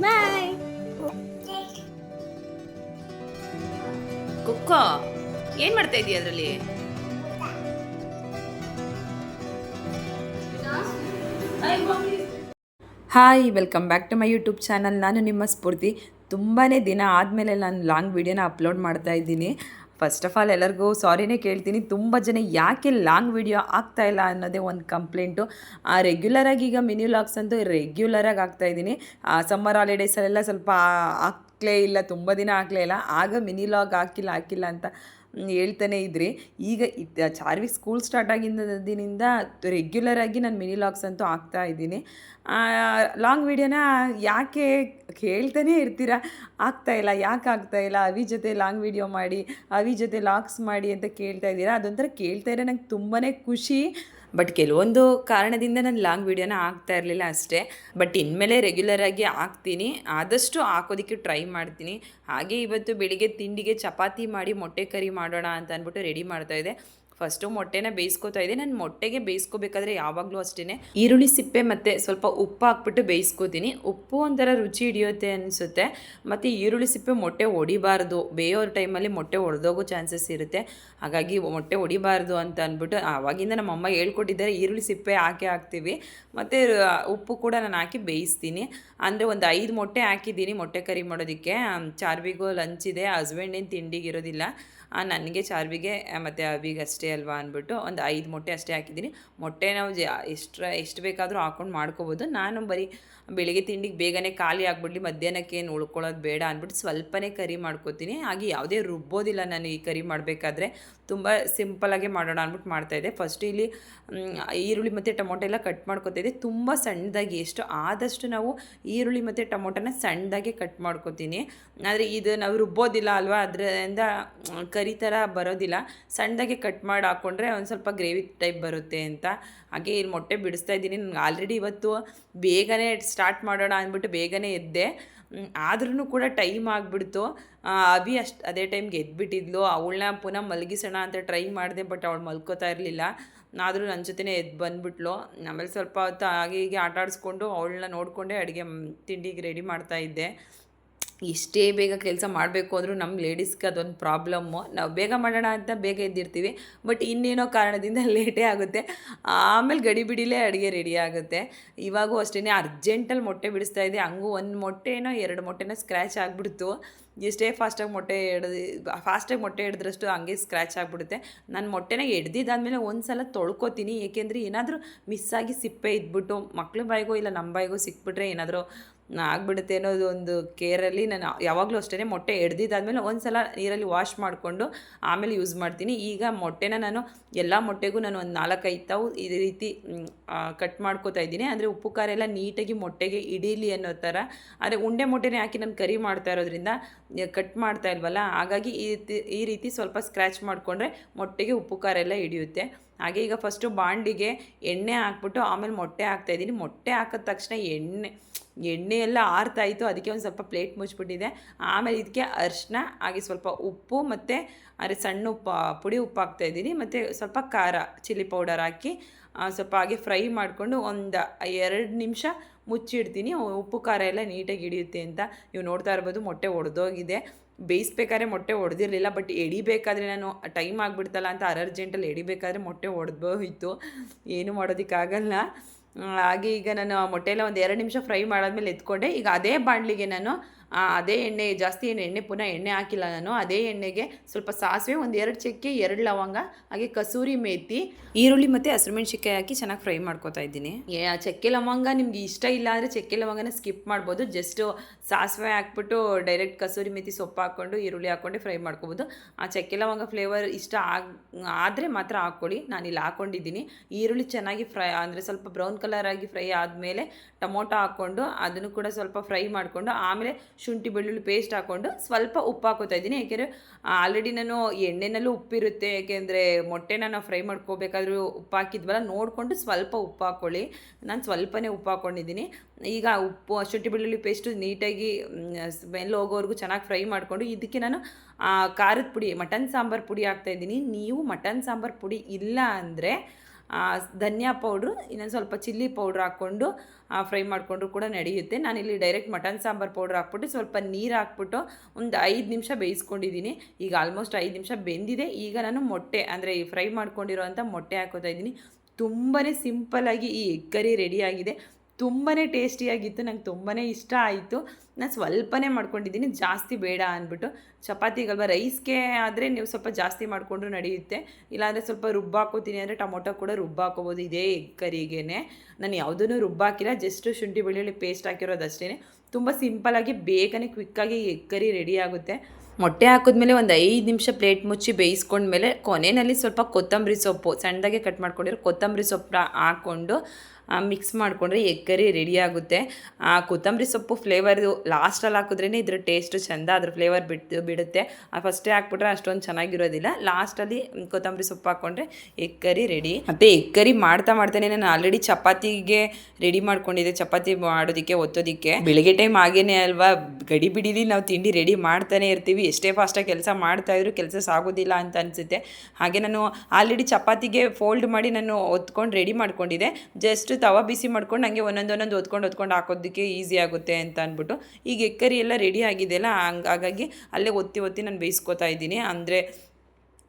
ಬಾಯ್ ಕುಕ್ಕೋ ಏನ್ ಮಾಡ್ತಾ ಇದೀಯ ಅದರಲ್ಲಿ? Hi welcome back to my YouTube channel ನಾನು ನಿಮ್ಮ ಸ್ಫೂರ್ತಿ. ತುಂಬಾ ದಿನ ಆದಮೇಲೆ ನಾನು ಲಾಂಗ್ ವೀಡಿಯೋನ ಅಪ್ಲೋಡ್ ಮಾಡ್ತಾ ಇದ್ದೀನಿ. ಫಸ್ಟ್ ಆಫ್ ಆಲ್ ಎಲ್ಲರಿಗೂ ಸಾರಿನೇ ಕೇಳ್ತೀನಿ. ತುಂಬ ಜನ ಯಾಕೆ ಲಾಂಗ್ ವಿಡಿಯೋ ಆಗ್ತಾ ಇಲ್ಲ ಅನ್ನೋದೇ ಒಂದು ಕಂಪ್ಲೇಂಟು ರೆಗ್ಯುಲರಾಗಿ ಈಗ ಮಿನಿ ಲಾಗ್ಸ್ ಅಂತೂ ರೆಗ್ಯುಲರಾಗಿ ಆಗ್ತಾ ಇದ್ದೀನಿ. ಸಮ್ಮರ್ ಹಾಲಿಡೇಸಲ್ಲೆಲ್ಲ ಸ್ವಲ್ಪ ಆಗ್ಲೇ ಇಲ್ಲ, ತುಂಬ ದಿನ ಆಗಲೇ ಇಲ್ಲ. ಆಗ ಮಿನಿ ಲಾಗ್ ಹಾಕಿಲ್ಲ ಹಾಕಿಲ್ಲ ಅಂತ ಹೇಳ್ತಾನೆ ಇದ್ರಿ, ಈಗ ಚಾರ್ವಿ ಸ್ಕೂಲ್ ಸ್ಟಾರ್ಟ್ ಆಗಿದ್ದಿನಿಂದ ರೆಗ್ಯುಲರ್ ಆಗಿ ನಾನು ಮಿನಿ ಲಾಗ್ಸ್ ಅಂತೂ ಆಗ್ತಾ ಇದ್ದೀನಿ. ಲಾಂಗ್ ವೀಡಿಯೋನ ಯಾಕೆ ಕೇಳ್ತಾನೆ ಇರ್ತೀರಾ? ಆಗ್ತಾ ಇಲ್ಲ, ಯಾಕೆ ಆಗ್ತಾ ಇಲ್ಲ? ಅವಿ ಜೊತೆ ಲಾಂಗ್ ವೀಡಿಯೋ ಮಾಡಿ, ಅವಿ ಜೊತೆ ಲಾಗ್ಸ್ ಮಾಡಿ ಅಂತ ಕೇಳ್ತಾ ಇದ್ದೀರಾ? ಅದೊಂಥರ ಕೇಳ್ತಾ ಇದ್ರೆ ನಂಗೆ ತುಂಬಾ ಖುಷಿ. ಬಟ್ ಕೆಲವೊಂದು ಕಾರಣದಿಂದ ನಾನು ಲಾಂಗ್ ವೀಡಿಯೋನ ಆಗ್ತಾ ಇರಲಿಲ್ಲ ಅಷ್ಟೇ. ಬಟ್ ಇನ್ಮೇಲೆ ರೆಗ್ಯುಲರಾಗಿ ಹಾಕ್ತೀನಿ. ಆದಷ್ಟು ಹಾಕೋದಕ್ಕೆ ಟ್ರೈ ಮಾಡ್ತೀನಿ. ಹಾಗೆ ಇವತ್ತು ಬೆಳಿಗ್ಗೆ ತಿಂಡಿಗೆ ಚಪಾತಿ ಮಾಡಿ ಮೊಟ್ಟೆ ಕರಿ ಮಾಡೋಣ ಅಂತ ಅಂದ್ಬಿಟ್ಟು ರೆಡಿ ಮಾಡ್ತಾ ಇದ್ದೆ. ಫಸ್ಟು ಮೊಟ್ಟೆನ ಬೇಯಿಸ್ಕೊತಾ ಇದ್ದೀನಿ. ನಾನು ಮೊಟ್ಟೆಗೆ ಬೇಯಿಸ್ಕೋಬೇಕಾದ್ರೆ ಯಾವಾಗಲೂ ಅಷ್ಟೇ ಈರುಳ್ಳಿ ಸಿಪ್ಪೆ ಮತ್ತು ಸ್ವಲ್ಪ ಉಪ್ಪು ಹಾಕ್ಬಿಟ್ಟು ಬೇಯಿಸ್ಕೋತೀನಿ. ಉಪ್ಪು ಒಂಥರ ರುಚಿ ಹಿಡಿಯುತ್ತೆ ಅನಿಸುತ್ತೆ. ಮತ್ತು ಈರುಳ್ಳಿ ಸಿಪ್ಪೆ ಮೊಟ್ಟೆ ಹೊಡಿಬಾರ್ದು ಬೇಯೋ ಟೈಮಲ್ಲಿ ಮೊಟ್ಟೆ ಒಡೆದೋಗೋ ಚಾನ್ಸಸ್ ಇರುತ್ತೆ. ಹಾಗಾಗಿ ಮೊಟ್ಟೆ ಹೊಡಿಬಾರ್ದು ಅಂತ ಅಂದ್ಬಿಟ್ಟು ಆವಾಗಿಂದ ನಮ್ಮಮ್ಮ ಹೇಳ್ಕೊಟ್ಟಿದ್ದಾರೆ, ಈರುಳ್ಳಿ ಸಿಪ್ಪೆ ಹಾಕಿ ಹಾಕ್ತೀವಿ. ಮತ್ತು ಉಪ್ಪು ಕೂಡ ನಾನು ಹಾಕಿ ಬೇಯಿಸ್ತೀನಿ. ಅಂದರೆ ಒಂದು ಐದು ಮೊಟ್ಟೆ ಹಾಕಿದ್ದೀನಿ ಮೊಟ್ಟೆ ಕರಿ ಮಾಡೋದಕ್ಕೆ. ಚಾರ್ವಿಗೂ ಲಂಚ್ ಇದೆ, ಹಸ್ಬೆಂಡಿನ ತಿಂಡಿಗೆ ಇರೋದಿಲ್ಲ. ನನಗೆ ಚಾರ್ವಿಗೆ ಮತ್ತು ಅವಿಗೆ ಅಷ್ಟೇ ಅಲ್ವಾ ಅಂದ್ಬಿಟ್ಟು ಒಂದು ಐದು ಮೊಟ್ಟೆ ಅಷ್ಟೇ ಹಾಕಿದ್ದೀನಿ. ಮೊಟ್ಟೆ ನಾವು ಜ ಎಷ್ಟು ಎಷ್ಟು ಬೇಕಾದರೂ ಹಾಕೊಂಡು ಮಾಡ್ಕೋಬೋದು. ನಾನು ಬರೀ ಬೆಳಿಗ್ಗೆ ತಿಂಡಿಗೆ ಬೇಗನೆ ಖಾಲಿ ಆಗಿಬಿಡ್ಲಿ, ಮಧ್ಯಾಹ್ನಕ್ಕೆ ಏನು ಉಳ್ಕೊಳ್ಳೋದು ಬೇಡ ಅಂದ್ಬಿಟ್ಟು ಸ್ವಲ್ಪನೇ ಕರಿ ಮಾಡ್ಕೋತೀನಿ. ಹಾಗೆ ಯಾವುದೇ ರುಬ್ಬೋದಿಲ್ಲ ನಾನು ಈ ಕರಿ ಮಾಡಬೇಕಾದ್ರೆ ತುಂಬ ಸಿಂಪಲಾಗೆ ಮಾಡೋಣ ಅಂದ್ಬಿಟ್ಟು ಮಾಡ್ತಾಯಿದ್ದೆ ಫಸ್ಟ್ ಇಲ್ಲಿ ಈರುಳ್ಳಿ ಮತ್ತು ಟೊಮೊಟೊ ಎಲ್ಲ ಕಟ್ ಮಾಡ್ಕೊತಾಯಿದ್ದೆ ತುಂಬ ಸಣ್ಣದಾಗಿ, ಎಷ್ಟು ಆದಷ್ಟು ನಾವು ಈರುಳ್ಳಿ ಮತ್ತು ಟೊಮೊಟೊನ ಸಣ್ಣದಾಗೆ ಕಟ್ ಮಾಡ್ಕೊತೀನಿ. ಆದರೆ ಇದು ನಾವು ರುಬ್ಬೋದಿಲ್ಲ ಅಲ್ವಾ? ಅದರಿಂದ ಕರಿ ಥರ ಬರೋದಿಲ್ಲ. ಸಣ್ಣದಾಗೆ ಕಟ್ ಮಾಡಿ ಹಾಕ್ಕೊಂಡ್ರೆ ಒಂದು ಸ್ವಲ್ಪ ಗ್ರೇವಿ ಟೈಪ್ ಬರುತ್ತೆ ಅಂತ. ಹಾಗೆ ಇಲ್ಲಿ ಮೊಟ್ಟೆ ಬಿಡಿಸ್ತಾ ಇದ್ದೀನಿ. ನನಗೆ ಆಲ್ರೆಡಿ ಇವತ್ತು ಬೇಗನೆ ಸ್ಟಾರ್ಟ್ ಮಾಡೋಣ ಅಂದ್ಬಿಟ್ಟು ಬೇಗನೆ ಎದ್ದೆ. ಆದ್ರೂ ಕೂಡ ಟೈಮ್ ಆಗಿಬಿಡ್ತು. ಅಭಿ ಅಷ್ಟು, ಅದೇ ಟೈಮ್ಗೆ ಎದ್ಬಿಟ್ಟಿದ್ಲು. ಅವಳನ್ನ ಪುನಃ ಮಲಗಿಸೋಣ ಅಂತ ಟ್ರೈ ಮಾಡಿದೆ ಬಟ್ ಅವಳು ಮಲ್ಕೋತಾ ಇರಲಿಲ್ಲ. ಆದರೂ ನನ್ನ ಜೊತೆನೇ ಎದ್ದು ಬಂದುಬಿಟ್ಲು. ಆಮೇಲೆ ಸ್ವಲ್ಪ ಹೊತ್ತು ಹಾಗೆ ಹೀಗೆ ಆಟ ಆಡಿಸ್ಕೊಂಡು ಅವಳನ್ನ ನೋಡಿಕೊಂಡೇ ಅಡುಗೆ ತಿಂಡಿಗೆ ರೆಡಿ ಮಾಡ್ತಾ ಇದ್ದೆ. ಎಷ್ಟೇ ಬೇಗ ಕೆಲಸ ಮಾಡಬೇಕು ಅಂದರೂ ನಮ್ಮ ಲೇಡೀಸ್ಗೆ ಅದೊಂದು ಪ್ರಾಬ್ಲಮ್ಮು. ನಾವು ಬೇಗ ಮಾಡೋಣ ಅಂತ ಬೇಗ ಎದ್ದಿರ್ತೀವಿ, ಬಟ್ ಇನ್ನೇನೋ ಕಾರಣದಿಂದ ಲೇಟೇ ಆಗುತ್ತೆ. ಆಮೇಲೆ ಗಡಿಬಿಡಿಲೇ ಅಡುಗೆ ರೆಡಿ ಆಗುತ್ತೆ. ಇವಾಗೂ ಅಷ್ಟೇ ಅರ್ಜೆಂಟಲ್ಲಿ ಮೊಟ್ಟೆ ಬಿಡಿಸ್ತಾ ಇದೆ ಹಂಗೂ ಒಂದು ಮೊಟ್ಟೆನೋ ಎರಡು ಮೊಟ್ಟೆನೋ ಸ್ಕ್ರ್ಯಾಚ್ ಆಗಿಬಿಡ್ತು. ಎಷ್ಟೇ ಫಾಸ್ಟಾಗಿ ಮೊಟ್ಟೆ ಹಿಡ್ದು ಫಾಸ್ಟಾಗಿ ಮೊಟ್ಟೆ ಹಿಡಿದ್ರಷ್ಟು ಹಂಗೆ ಸ್ಕ್ರ್ಯಾಚ್ ಆಗಿಬಿಡುತ್ತೆ. ನಾನು ಮೊಟ್ಟೆನ ಹಿಡ್ದಿದ್ದಾದಮೇಲೆ ಒಂದು ಸಲ ತೊಳ್ಕೊತೀನಿ. ಏಕೆಂದರೆ ಏನಾದರೂ ಮಿಸ್ಸಾಗಿ ಸಿಪ್ಪೆ ಇದ್ಬಿಟ್ಟು ಮಕ್ಳ ಬಾಯಿಗೋ ಇಲ್ಲ ನಮ್ಮ ಬಾಯಿಗೋ ಸಿಕ್ಬಿಟ್ರೆ ಏನಾದರೂ ಆಗ್ಬಿಡುತ್ತೆ ಅನ್ನೋದು ಒಂದು ಕೇರಲ್ಲಿ ನಾನು ಯಾವಾಗಲೂ ಅಷ್ಟೇ ಮೊಟ್ಟೆ ಎಡ್ದಿದ್ದಾದಮೇಲೆ ಒಂದು ಸಲ ನೀರಲ್ಲಿ ವಾಶ್ ಮಾಡಿಕೊಂಡು ಆಮೇಲೆ ಯೂಸ್ ಮಾಡ್ತೀನಿ. ಈಗ ಮೊಟ್ಟೆನ ನಾನು ಎಲ್ಲ ಮೊಟ್ಟೆಗೂ ನಾನು ಒಂದು ನಾಲ್ಕೈದು ತಾವು ಇದೇ ರೀತಿ ಕಟ್ ಮಾಡ್ಕೋತಾ ಇದ್ದೀನಿ. ಅಂದರೆ ಉಪ್ಪು, ಖಾರ ಎಲ್ಲ ನೀಟಾಗಿ ಮೊಟ್ಟೆಗೆ ಹಿಡೀಲಿ ಅನ್ನೋ ಥರ ಆದರೆ ಉಂಡೆ ಮೊಟ್ಟೆನೇ ಹಾಕಿ ನಾನು ಕರಿ ಮಾಡ್ತಾ ಇರೋದ್ರಿಂದ ಕಟ್ ಮಾಡ್ತಾ ಇಲ್ವಲ್ಲ? ಹಾಗಾಗಿ ಈ ರೀತಿ ಈ ರೀತಿ ಸ್ವಲ್ಪ ಸ್ಕ್ರ್ಯಾಚ್ ಮಾಡಿಕೊಂಡ್ರೆ ಮೊಟ್ಟೆಗೆ ಉಪ್ಪು, ಖಾರ ಎಲ್ಲ ಹಿಡಿಯುತ್ತೆ. ಹಾಗೆ ಈಗ ಫಸ್ಟು ಬಾಂಡಿಗೆ ಎಣ್ಣೆ ಹಾಕ್ಬಿಟ್ಟು ಆಮೇಲೆ ಮೊಟ್ಟೆ ಹಾಕ್ತಾಯಿದ್ದೀನಿ ಮೊಟ್ಟೆ ಹಾಕಿದ ತಕ್ಷಣ ಎಣ್ಣೆ ಎಣ್ಣೆ ಎಲ್ಲ ಆರ್ತಾ ಇತ್ತು ಅದಕ್ಕೆ ಒಂದು ಸ್ವಲ್ಪ ಪ್ಲೇಟ್ ಮುಚ್ಚಿಬಿಟ್ಟಿದೆ. ಆಮೇಲೆ ಇದಕ್ಕೆ ಅರಿಶಿನ, ಹಾಗೆ ಸ್ವಲ್ಪ ಉಪ್ಪು ಮತ್ತು ಅರೆ ಸಣ್ಣ ಉಪ್ಪು, ಪುಡಿ ಉಪ್ಪು ಹಾಕ್ತಾಯಿದ್ದೀನಿ ಮತ್ತು ಸ್ವಲ್ಪ ಖಾರ ಚಿಲ್ಲಿ ಪೌಡರ್ ಹಾಕಿ ಸ್ವಲ್ಪ ಹಾಗೆ ಫ್ರೈ ಮಾಡಿಕೊಂಡು ಒಂದು ಎರಡು ನಿಮಿಷ ಮುಚ್ಚಿಡ್ತೀನಿ. ಉಪ್ಪು ಖಾರ ಎಲ್ಲ ನೀಟಾಗಿ ಹಿಡಿಯುತ್ತೆ ಅಂತ ನೀವು ನೋಡ್ತಾ ಇರ್ಬೋದು. ಮೊಟ್ಟೆ ಒಡೆದೋಗಿದೆ. ಬೇಯಿಸ್ಬೇಕಾದ್ರೆ ಮೊಟ್ಟೆ ಒಡೆದಿರಲಿಲ್ಲ, ಬಟ್ ಎಡಿಬೇಕಾದ್ರೆ ನಾನು ಟೈಮ್ ಆಗಿಬಿಡ್ತಲ್ಲ ಅಂತ ಅರ್ಜೆಂಟಲ್ಲಿ ಎಡಿಬೇಕಾದ್ರೆ ಮೊಟ್ಟೆ ಒಡೆದೋಯ್ತು ಏನು ಮಾಡೋದಕ್ಕಾಗಲ್ಲ. ಹಾಗೆ ಈಗ ನಾನು ಮೊಟ್ಟೆಲ್ಲ ಒಂದು ಎರಡು ನಿಮಿಷ ಫ್ರೈ ಮಾಡಾದ್ಮೇಲೆ ಎತ್ಕೊಂಡೆ. ಈಗ ಅದೇ ಬಾಣಲಿಗೆ ನಾನು ಅದೇ ಎಣ್ಣೆ ಜಾಸ್ತಿ ಏನು ಎಣ್ಣೆ ಪುನಃ ಎಣ್ಣೆ ಹಾಕಿಲ್ಲ ನಾನು. ಅದೇ ಎಣ್ಣೆಗೆ ಸ್ವಲ್ಪ ಸಾಸಿವೆ ಒಂದು ಎರಡು ಚಕ್ಕೆ ಎರಡು ಲವಂಗ ಹಾಗೆ ಕಸೂರಿ ಮೇಥಿ ಈರುಳ್ಳಿ ಮತ್ತು ಹಸಿರುಮೆಣ್ಸಿಕಾಯಿ ಹಾಕಿ ಚೆನ್ನಾಗಿ ಫ್ರೈ ಮಾಡ್ಕೋತಾ ಇದ್ದೀನಿ. ಏ, ಚಕ್ಕೆ ಲವಂಗ ನಿಮ್ಗೆ ಇಷ್ಟ ಇಲ್ಲ ಅಂದರೆ ಚಕ್ಕೆ ಲವಂಗನ ಸ್ಕಿಪ್ ಮಾಡ್ಬೋದು. ಜಸ್ಟ್ ಸಾಸಿವೆ ಹಾಕ್ಬಿಟ್ಟು ಡೈರೆಕ್ಟ್ ಕಸೂರಿ ಮೇಥಿ ಸೊಪ್ಪು ಹಾಕ್ಕೊಂಡು ಈರುಳ್ಳಿ ಹಾಕ್ಕೊಂಡು ಫ್ರೈ ಮಾಡ್ಕೊಬೋದು. ಆ ಚಕ್ಕೆ ಲವಂಗ ಫ್ಲೇವರ್ ಇಷ್ಟ ಆಗ ಆದರೆ ಮಾತ್ರ ಹಾಕ್ಕೊಳ್ಳಿ. ಇಲ್ಲಿ ಹಾಕ್ಕೊಂಡಿದ್ದೀನಿ ಈರುಳ್ಳಿ ಚೆನ್ನಾಗಿ ಫ್ರೈ ಅಂದರೆ ಸ್ವಲ್ಪ ಬ್ರೌನ್ ಕಲರ್ ಆಗಿ ಫ್ರೈ ಆದಮೇಲೆ ಟೊಮೊಟೊ ಹಾಕ್ಕೊಂಡು ಅದನ್ನು ಕೂಡ ಸ್ವಲ್ಪ ಫ್ರೈ ಮಾಡಿಕೊಂಡು ಆಮೇಲೆ ಶುಂಠಿ, ಬೆಳ್ಳುಳ್ಳಿ ಪೇಸ್ಟ್ ಹಾಕ್ಕೊಂಡು ಸ್ವಲ್ಪ ಉಪ್ಪು ಹಾಕೋತಾ ಇದ್ದೀನಿ. ಯಾಕೆಂದರೆ ಆಲ್ರೆಡಿ ನಾನು ಎಣ್ಣೆನಲ್ಲೂ ಉಪ್ಪಿರುತ್ತೆ. ಯಾಕೆಂದರೆ ಮೊಟ್ಟೆನ ನಾವು ಫ್ರೈ ಮಾಡ್ಕೋಬೇಕಾದ್ರೂ ಉಪ್ಪು ಹಾಕಿದ್ವಲ್ಲ, ನೋಡಿಕೊಂಡು ಸ್ವಲ್ಪ ಉಪ್ಪು ಹಾಕ್ಕೊಳ್ಳಿ ನಾನು ಸ್ವಲ್ಪನೇ ಉಪ್ಪು ಹಾಕ್ಕೊಂಡಿದ್ದೀನಿ ಈಗ ಉಪ್ಪು, ಶುಂಠಿ, ಬೆಳ್ಳುಳ್ಳಿ ಪೇಸ್ಟು ನೀಟಾಗಿ ಸ್ಮೆಲ್ ಹೋಗೋವರೆಗೂ ಚೆನ್ನಾಗಿ ಫ್ರೈ ಮಾಡಿಕೊಂಡು, ಇದಕ್ಕೆ ನಾನು ಖಾರದ ಪುಡಿ, ಮಟನ್ ಸಾಂಬಾರು ಪುಡಿ ಹಾಕ್ತಾಯಿದ್ದೀನಿ ನೀವು ಮಟನ್ ಸಾಂಬಾರು ಪುಡಿ ಇಲ್ಲ ಅಂದರೆ ಧನಿಯಾ ಪೌಡ್ರು, ಇನ್ನೊಂದು ಸ್ವಲ್ಪ ಚಿಲ್ಲಿ ಪೌಡ್ರ್ ಹಾಕ್ಕೊಂಡು ಫ್ರೈ ಮಾಡಿಕೊಂಡ್ರು ಕೂಡ ನಡೆಯುತ್ತೆ. ನಾನಿಲ್ಲಿ ಡೈರೆಕ್ಟ್ ಮಟನ್ ಸಾಂಬಾರು ಪೌಡ್ರ್ ಹಾಕ್ಬಿಟ್ಟು ಸ್ವಲ್ಪ ನೀರು ಹಾಕ್ಬಿಟ್ಟು ಒಂದು ಐದು ನಿಮಿಷ ಬೇಯಿಸ್ಕೊಂಡಿದ್ದೀನಿ ಈಗ ಆಲ್ಮೋಸ್ಟ್ ಐದು ನಿಮಿಷ ಬೆಂದಿದೆ. ಈಗ ನಾನು ಮೊಟ್ಟೆ ಅಂದರೆ ಈ ಫ್ರೈ ಮಾಡ್ಕೊಂಡಿರೋ ಮೊಟ್ಟೆ ಹಾಕೋತಾ ಇದ್ದೀನಿ. ತುಂಬಾ ಆಗಿ ಈ ಎಗ್ ಕರಿ ರೆಡಿಯಾಗಿದೆ ತುಂಬಾ ಟೇಸ್ಟಿಯಾಗಿತ್ತು, ನಂಗೆ ತುಂಬಾ ಇಷ್ಟ ಆಯಿತು. ನಾನು ಸ್ವಲ್ಪನೇ ಮಾಡ್ಕೊಂಡಿದ್ದೀನಿ, ಜಾಸ್ತಿ ಬೇಡ ಅಂದ್ಬಿಟ್ಟು. ಚಪಾತಿಗಲ್ವ, ರೈಸ್ಗೆ ಆದರೆ ನೀವು ಸ್ವಲ್ಪ ಜಾಸ್ತಿ ಮಾಡಿಕೊಂಡ್ರು ನಡೆಯುತ್ತೆ. ಇಲ್ಲಾಂದರೆ ಸ್ವಲ್ಪ ರುಬ್ಬ ಹಾಕೋತೀನಿ ಅಂದರೆ ಟೊಮೊಟೊ ಕೂಡ ರುಬ್ಬ ಹಾಕೋಬೋದು ಇದೇ ಎಗ್ ಕರಿಗೇ ನಾನು ಯಾವುದೂ ರುಬ್ಬಾಕಿಲ್ಲ, ಜಸ್ಟ್ ಶುಂಠಿ ಬೆಳ್ಳುಳ್ಳಿ ಪೇಸ್ಟ್ ಹಾಕಿರೋದು ಅಷ್ಟೇ ತುಂಬ ಸಿಂಪಲ್ಲಾಗಿ ಬೇಗನೆ ಕ್ವಿಕ್ಕಾಗಿ ಎಗ್ ಕರಿ ರೆಡಿ ಆಗುತ್ತೆ. ಮೊಟ್ಟೆ ಹಾಕಿದ್ಮೇಲೆ ಒಂದು ಐದು ನಿಮಿಷ ಪ್ಲೇಟ್ ಮುಚ್ಚಿ ಬೇಯಿಸ್ಕೊಂಡ್ಮೇಲೆ ಕೊನೆಯಲ್ಲಿ ಸ್ವಲ್ಪ ಕೊತ್ತಂಬರಿ ಸೊಪ್ಪು, ಸಣ್ಣದಾಗೆ ಕಟ್ ಮಾಡ್ಕೊಂಡಿರೋ ಕೊತ್ತಂಬರಿ ಸೊಪ್ಪು ಹಾಕ್ಕೊಂಡು ಮಿಕ್ಸ್ ಮಾಡಿಕೊಂಡ್ರೆ ಎಗ್ ಕರಿ ರೆಡಿ ಆಗುತ್ತೆ. ಆ, ಕೊತ್ತಂಬರಿ ಸೊಪ್ಪು ಫ್ಲೇವರು ಲಾಸ್ಟಲ್ಲಿ ಹಾಕಿದ್ರೇ ಇದ್ರ ಟೇಸ್ಟ್ ಚೆಂದ, ಅದ್ರ ಫ್ಲೇವರ್ ಬಿಟ್ಟು ಬಿಡುತ್ತೆ. ಫಸ್ಟೇ ಹಾಕ್ಬಿಟ್ರೆ ಅಷ್ಟೊಂದು ಚೆನ್ನಾಗಿರೋದಿಲ್ಲ. ಲಾಸ್ಟಲ್ಲಿ ಕೊತ್ತಂಬರಿ ಸೊಪ್ಪು ಹಾಕ್ಕೊಂಡ್ರೆ ಎಗ್ ಕರಿ ರೆಡಿ ಮತ್ತು ಎಗ್ ಕರಿ ಮಾಡ್ತಾ ಮಾಡ್ತಾನೆ ನಾನು ಆಲ್ರೆಡಿ ಚಪಾತಿಗೆ ರೆಡಿ ಮಾಡ್ಕೊಂಡಿದ್ದೆ, ಚಪಾತಿ ಮಾಡೋದಕ್ಕೆ, ಒತ್ತೋದಕ್ಕೆ. ಬೆಳಗ್ಗೆ ಟೈಮ್ ಆಗೇನೆ ಅಲ್ವಾ? ಗಡಿ ಬಿಡಿಲಿ ನಾವು ತಿಂಡಿ ರೆಡಿ ಮಾಡ್ತಾನೆ ಇರ್ತೀವಿ. ಎಷ್ಟೇ ಫಾಸ್ಟಾಗಿ ಕೆಲಸ ಮಾಡ್ತಾ ಇದ್ರು ಕೆಲಸ ಸಾಗೋದಿಲ್ಲ ಅಂತ ಅನಿಸುತ್ತೆ. ಹಾಗೆ ನಾನು ಆಲ್ರೆಡಿ ಚಪಾತಿಗೆ ಫೋಲ್ಡ್ ಮಾಡಿ ನಾನು ಒತ್ಕೊಂಡು ರೆಡಿ ಮಾಡ್ಕೊಂಡಿದ್ದೆ. ಜಸ್ಟ್ ತವ ಬಿಸಿ ಮಾಡ್ಕೊಂಡು ಹಂಗೆ ಒಂದೊಂದು ಒಂದೊಂದು ಒತ್ಕೊಂಡು ಹಾಕೋದಕ್ಕೆ ಈಸಿ ಆಗುತ್ತೆ ಅಂತ ಅಂದ್ಬಿಟ್ಟು ಈಗ ಎಕ್ಕರಿ ಎಲ್ಲ ರೆಡಿ ಆಗಿದೆಯಲ್ಲ ಹಂಗ ಹಾಗಾಗಿ ಅಲ್ಲೇ ಒತ್ತಿ ಒತ್ತಿ ನಾನು ಬೇಯಿಸ್ಕೊತಾ ಇದ್ದೀನಿ. ಅಂದರೆ